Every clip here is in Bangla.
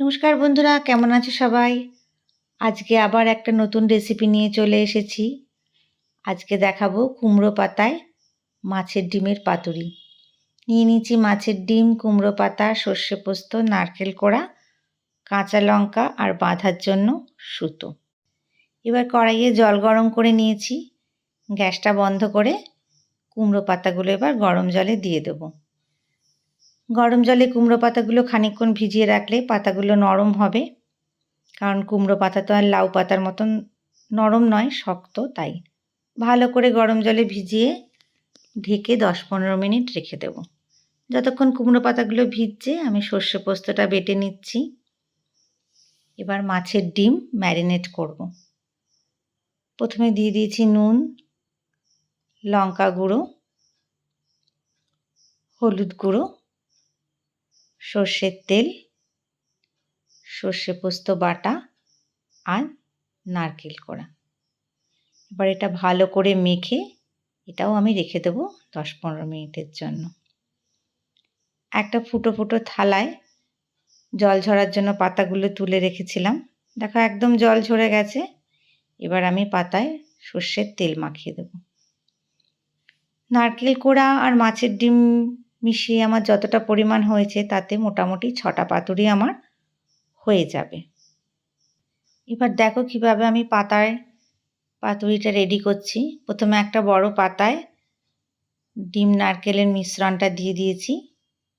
নমস্কার বন্ধুরা, কেমন আছো সবাই? আজকে আবার একটা নতুন রেসিপি নিয়ে চলে এসেছি। আজকে দেখাবো কুমড়ো পাতায় মাছের ডিমের পাতুরি। নিয়ে নিয়েছি মাছের ডিম, কুমড়ো পাতা, সর্ষে পোস্ত, নারকেল কোড়া, কাঁচা লঙ্কা আর বাঁধার জন্য সুতো। এবার কড়াইয়ে জল গরম করে নিয়েছি। গ্যাসটা বন্ধ করে কুমড়ো পাতাগুলো এবার গরম জলে দিয়ে দেবো। গরম জলে কুমড়ো পাতাগুলো খানিকক্ষণ ভিজিয়ে রাখলে পাতাগুলো নরম হবে। কারণ কুমড়ো পাতা তো আর লাউ পাতার মতন নরম নয়, শক্ত তাই। ভালো করে গরম জলে ভিজিয়ে ঢেকে দশ পনেরো মিনিট রেখে দেবো। যতক্ষণ কুমড়ো পাতাগুলো ভিজছে, আমি সর্ষে পোস্তটা বেটে নিচ্ছি। এবার মাছের ডিম ম্যারিনেট করব। প্রথমে দিয়ে দিয়েছি নুন, লঙ্কা গুঁড়ো, হলুদ গুঁড়ো সর্ষের তেল, সর্ষে পোস্ত, বাটা আর নারকেল কোড়া। এবার এটা ভালো করে মেখে এটাও আমি রেখে দেবো দশ পনেরো মিনিটের জন্য। একটা ফুটো ফুটো থালায় জল ঝরার জন্য পাতাগুলো তুলে রেখেছিলাম। দেখো একদম জল ঝরে গেছে। এবার আমি পাতায় সর্ষের তেল মাখিয়ে দেব। নারকেল কোড়া আর মাছের ডিম মিশিয়ে আমার যতটা পরিমাণ হয়েছে তাতে মোটামুটি ছটা পাতুরি আমার হয়ে যাবে। এবার দেখো কীভাবে আমি পাতায় পাতুরিটা রেডি করছি। প্রথমে একটা বড় পাতায় ডিম নারকেলের মিশ্রণটা দিয়ে দিয়েছি।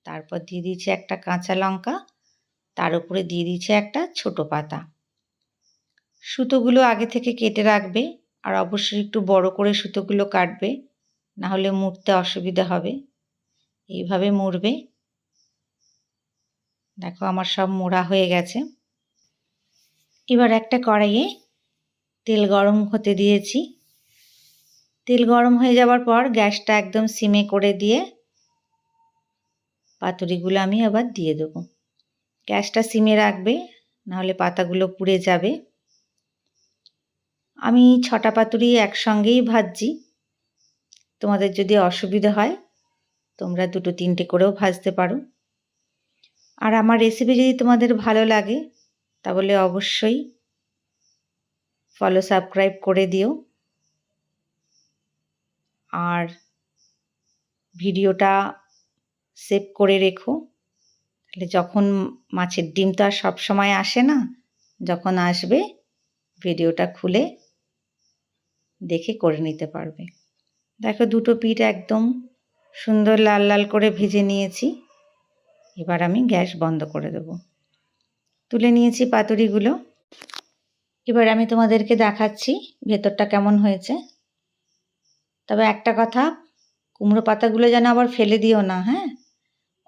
তারপর দিয়ে দিয়েছি একটা কাঁচা লঙ্কা। তার উপরে দিয়ে দিয়েছি একটা ছোট পাতা। সুতোগুলো আগে থেকে কেটে রাখবে আর অবশ্যই একটু বড় করে সুতোগুলো কাটবে না হলে মুড়তে অসুবিধা হবে। এইভাবে মুড়বে দেখো আমার সব মোড়া হয়ে গেছে। এবার একটা কড়াইয়ে তেল গরম হতে দিয়েছি। তেল গরম হয়ে যাওয়ার পর গ্যাসটা একদম সিমে করে দিয়ে পাতুরিগুলো আমি আবার দিয়ে দেবো। গ্যাসটা সিমে রাখবে, নাহলে পাতাগুলো পুড়ে যাবে। আমি ছটা পাতুরি একসঙ্গেই ভাজছি। তোমাদের যদি অসুবিধা হয় তোমরা দুটো তিনটে করেও ভাজতে পারো। আর আমার রেসিপি যদি তোমাদের ভালো লাগে, তাহলে অবশ্যই ফলো সাবস্ক্রাইব করে দিও। আর ভিডিওটা সেভ করে রেখো। তাহলে যখন মাছের ডিম তো আর সবসময় আসে না, যখন আসবে, ভিডিওটা খুলে দেখে করে নিতে পারবে। দেখো দুটো পিঠ একদম সুন্দর লাল লাল করে ভেজে নিয়েছি। এবার আমি গ্যাস বন্ধ করে দেব। তুলে নিয়েছি পাতুরিগুলো। এবার আমি তোমাদেরকে দেখাচ্ছি ভেতরটা কেমন হয়েছে। তবে একটা কথা, কুমড়ো পাতাগুলো যেন আবার ফেলে দিও না হ্যাঁ?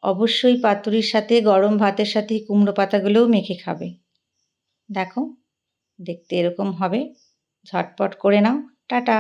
অবশ্যই পাতুরির সাথে, গরম ভাতের সাথে কুমড়ো পাতাগুলোও মেখে খাবে। দেখো, দেখতে এরকম হবে। ঝটপট করে নাও। টাটা!